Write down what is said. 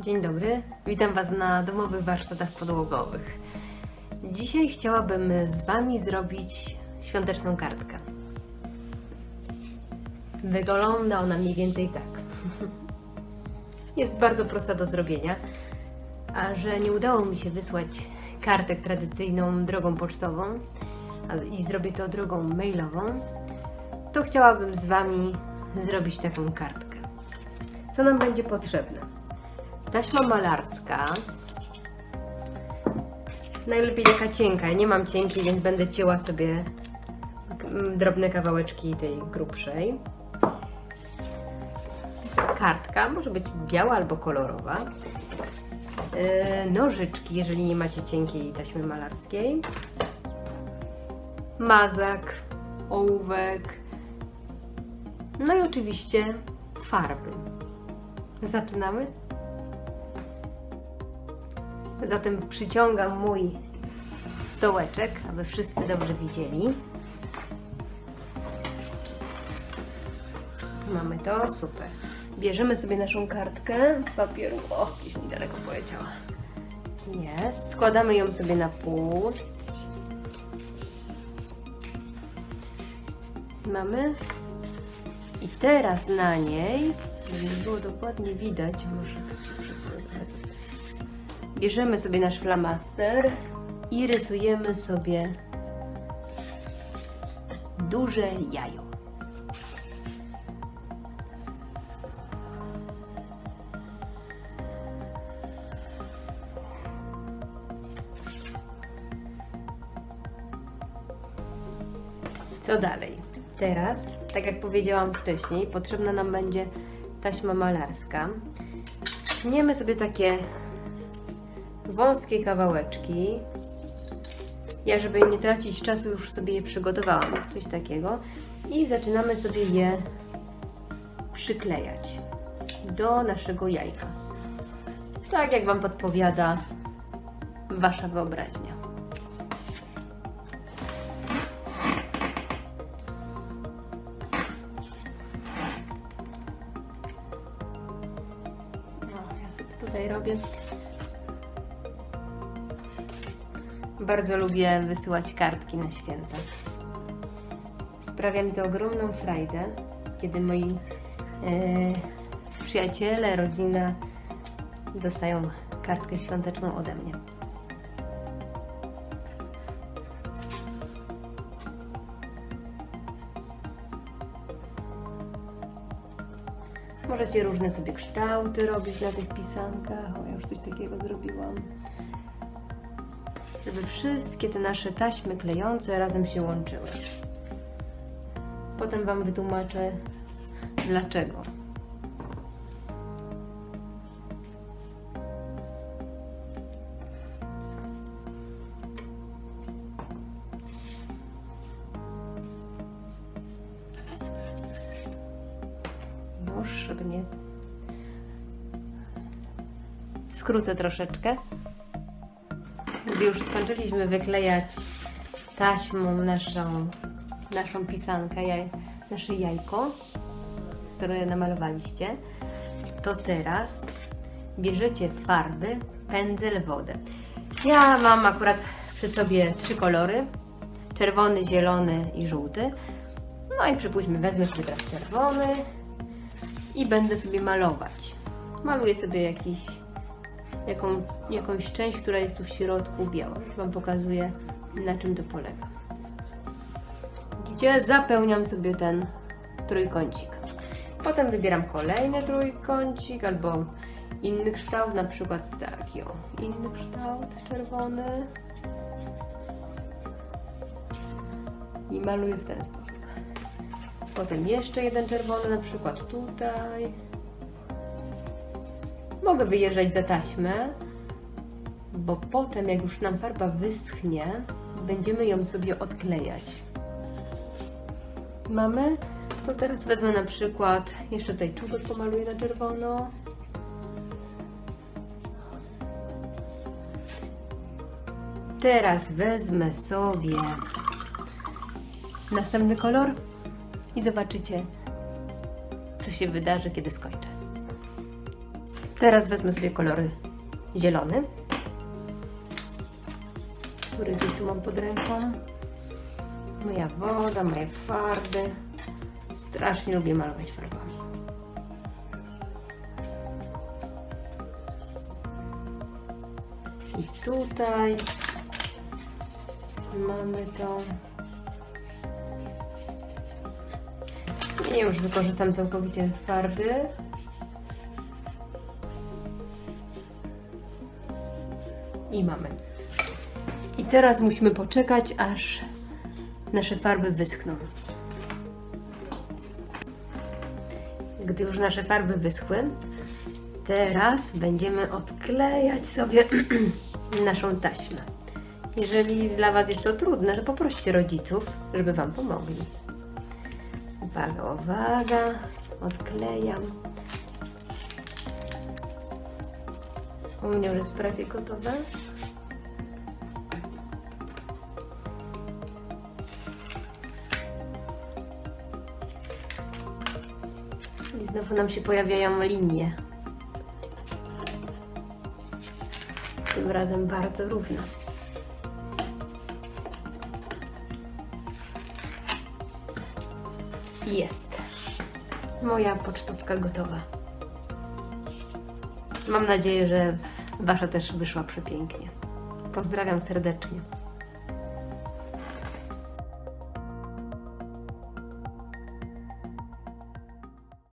Dzień dobry, witam Was na domowych warsztatach podłogowych. Dzisiaj chciałabym z Wami zrobić świąteczną kartkę. Wygląda ona mniej więcej tak. Jest bardzo prosta do zrobienia, a że nie udało mi się wysłać kartek tradycyjną drogą pocztową i zrobię to drogą mailową, to chciałabym z Wami zrobić taką kartkę. Co nam będzie potrzebne? Taśma malarska. Najlepiej taka cienka. Ja nie mam cienkiej, więc będę cięła sobie mm, drobne kawałeczki tej grubszej. Kartka, może być biała albo kolorowa. Yy, nożyczki, jeżeli nie macie cienkiej taśmy malarskiej. Mazak, ołówek. No i oczywiście farby. Zaczynamy? Zatem przyciągam mój stołeczek, aby wszyscy dobrze widzieli. Mamy to, super. Bierzemy sobie naszą kartkę papieru. O, gdzieś mi daleko poleciała. Jest. Składamy ją sobie na pół. Mamy. I teraz na niej, żeby było dokładnie widać, może tak się przesunę. Bierzemy sobie nasz flamaster i rysujemy sobie duże jajo. Co dalej? Teraz, tak jak powiedziałam wcześniej, potrzebna nam będzie taśma malarska. Tniemy sobie takie wąskie kawałeczki. Ja, żeby nie tracić czasu, już sobie je przygotowałam, coś takiego. I zaczynamy sobie je przyklejać do naszego jajka. Tak jak Wam podpowiada Wasza wyobraźnia. No, ja sobie tutaj robię Bardzo lubię wysyłać kartki na święta. Sprawia mi to ogromną frajdę, kiedy moi e, przyjaciele, rodzina dostają kartkę świąteczną ode mnie. Możecie różne sobie kształty robić na tych pisankach. O, ja już coś takiego zrobiłam żeby wszystkie te nasze taśmy klejące razem się łączyły. Potem Wam wytłumaczę dlaczego. Już, żeby nie... Skrócę troszeczkę. Gdy już skończyliśmy wyklejać taśmą naszą, naszą pisankę, jaj, nasze jajko, które namalowaliście, to teraz bierzecie farby, pędzel, wodę. Ja mam akurat przy sobie trzy kolory, czerwony, zielony i żółty. No i przypuśćmy, wezmę sobie teraz czerwony i będę sobie malować. Maluję sobie jakiś jaką, jakąś część, która jest tu w środku biała. Wam pokazuję, na czym to polega. Widzicie, zapełniam sobie ten trójkącik. Potem wybieram kolejny trójkącik albo inny kształt, na przykład taki o, inny kształt czerwony. I maluję w ten sposób. Potem jeszcze jeden czerwony, na przykład tutaj. Mogę wyjeżdżać za taśmę, bo potem, jak już nam farba wyschnie, będziemy ją sobie odklejać. Mamy? To teraz wezmę na przykład, jeszcze tutaj czubek pomaluję na czerwono. Teraz wezmę sobie następny kolor i zobaczycie, co się wydarzy, kiedy skończę. Teraz wezmę sobie kolory zielony, który gdzieś tu mam pod ręką. Moja woda, moje farby. Strasznie lubię malować farbami. I tutaj mamy to. I już wykorzystam całkowicie farby. I mamy. I teraz musimy poczekać, aż nasze farby wyschną. Gdy już nasze farby wyschły, teraz będziemy odklejać sobie naszą taśmę. Jeżeli dla Was jest to trudne, to poproście rodziców, żeby Wam pomogli. Uwaga, uwaga, odklejam. U mnie już jest prawie gotowe. Znowu nam się pojawiają linie. Tym razem bardzo równo. Jest. Moja pocztówka gotowa. Mam nadzieję, że Wasza też wyszła przepięknie. Pozdrawiam serdecznie.